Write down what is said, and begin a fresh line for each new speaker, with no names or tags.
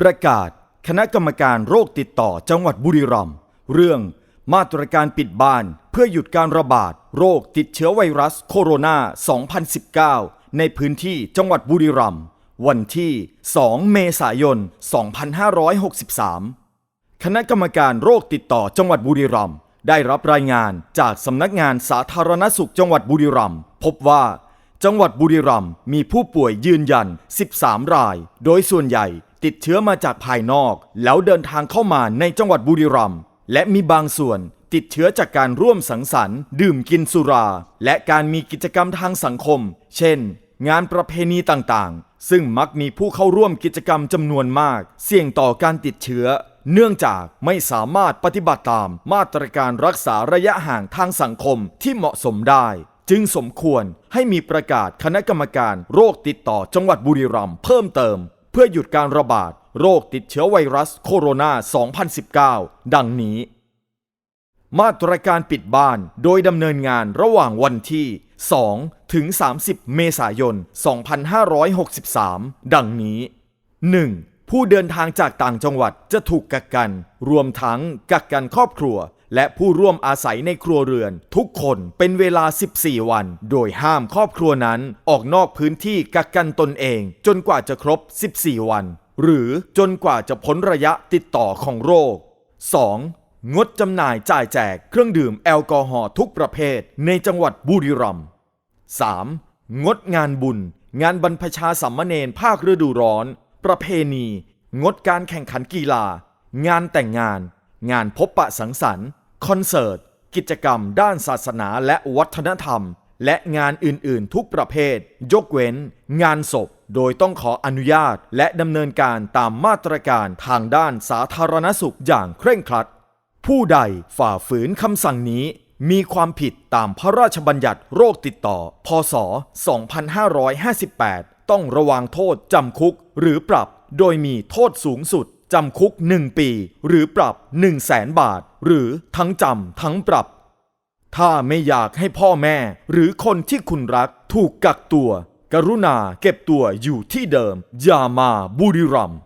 ประกาศคณะกรรมการโรคติดต่อจังหวัดบุรีรัมย์เรื่องมาตรการปิดบ้านเพื่อหยุดการระบาด โรคติดเชื้อไวรัสโคโรนา 2019 ในพื้นที่จังหวัดบุรีรัมย์วันที่ 2 เมษายน 2563 คณะกรรมการโรคติดต่อจังหวัดบุรีรัมย์ได้รับรายงานจากสำนักงานสาธารณสุขจังหวัดบุรีรัมย์พบว่า จังหวัดบุรีรัมย์มีผู้ป่วยยืนยัน 13 ราย โดยส่วนใหญ่ ติดเชื้อมาจากภายนอก แล้วเดินทางเข้ามาในจังหวัดบุรีรัมย์และมีบางส่วนติดเชื้อจากการร่วมสังสรรค์ ดื่มกินสุรา และการมีกิจกรรมทางสังคม เช่น งานประเพณีต่างๆ ซึ่งมักมีผู้เข้าร่วมกิจกรรมจำนวนมาก เสี่ยงต่อการติดเชื้อ เนื่องจากไม่สามารถปฏิบัติตามมาตรการรักษาระยะห่างทางสังคมที่เหมาะสมได้ จึงสมควรให้มีประกาศคณะกรรมการโรคติดต่อจังหวัดบุรีรัมย์เพิ่มเติม เพื่อหยุดการระบาด โรคติดเชื้อไวรัสโคโรนา 2019 ดังนี้ มาตรการปิดบ้านโดยดำเนินงานระหว่างวันที่ 2 ถึง 30 เมษายน 2563 ดังนี้ 1. ผู้เดินทางจากต่างจังหวัดจะถูกกักกัน รวมทั้งกักกันครอบครัว และผู้ร่วมอาศัยในครัวเรือน ทุกคนเป็นเวลา 14 วัน โดยห้ามครอบครัวนั้นออกนอกพื้นที่กักกันตนเอง จนกว่าจะครบ 14 วัน หรือจนกว่าจะพ้นระยะติดต่อของโรค 2. งดจำหน่ายจ่ายแจกเครื่องดื่มแอลกอฮอล์ทุกประเภทในจังหวัดบุรีรัมย์ 3. งดงานบุญ งานบรรพชาสัมมเนนภาคฤดูร้อน ประเพณี งดการแข่งขันกีฬา งานแต่งงาน งานพบปะสังสรรค์ คอนเสิร์ต กิจกรรมด้านศาสนาและวัฒนธรรม และงานอื่น ๆ ทุกประเภท ยกเว้น งานศพ โดยต้องขออนุญาตและดำเนินการตามมาตรการทางด้านสาธารณสุขอย่างเคร่งครัด ผู้ใดฝ่าฝืนคำสั่งนี้ มีความผิดตามพระราชบัญญัติโรคติดต่อ พศ 2558 ต้องระวางโทษจำคุกหรือปรับ โดยมีโทษสูงสุด จำคุก 1 ปี หรือปรับ 1 0 0 0 0แสนบาท หรือทั้งจำทั้งปรับ ถ้าไม่อยากให้พ่อแม่ หรือคนที่คุณรักถูกกักตัว กรุณาเก็บตัวอยู่ที่เดิม อย่ามาบุรีรัมย์